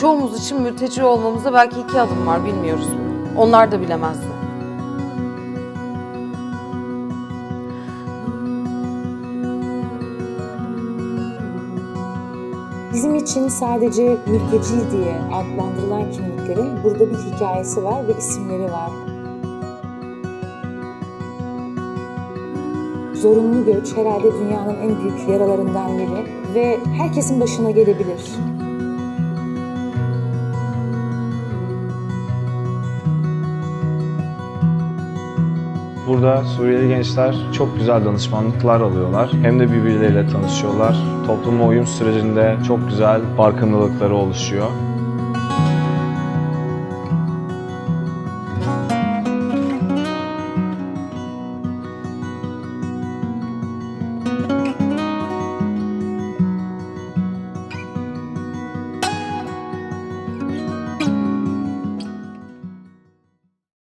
Çoğumuz için mülteci olmamıza belki iki adım var bilmiyoruz. Onlar da bilemezdi. Bizim için sadece mülteci diye adlandırılan kimliklerin burada bir hikayesi var ve isimleri var. Zorunlu göç herhalde dünyanın en büyük yaralarından biri ve herkesin başına gelebilir. Burada Suriyeli gençler çok güzel danışmanlıklar alıyorlar. Hem de birbirleriyle tanışıyorlar. Topluma uyum sürecinde çok güzel farkındalıkları oluşuyor.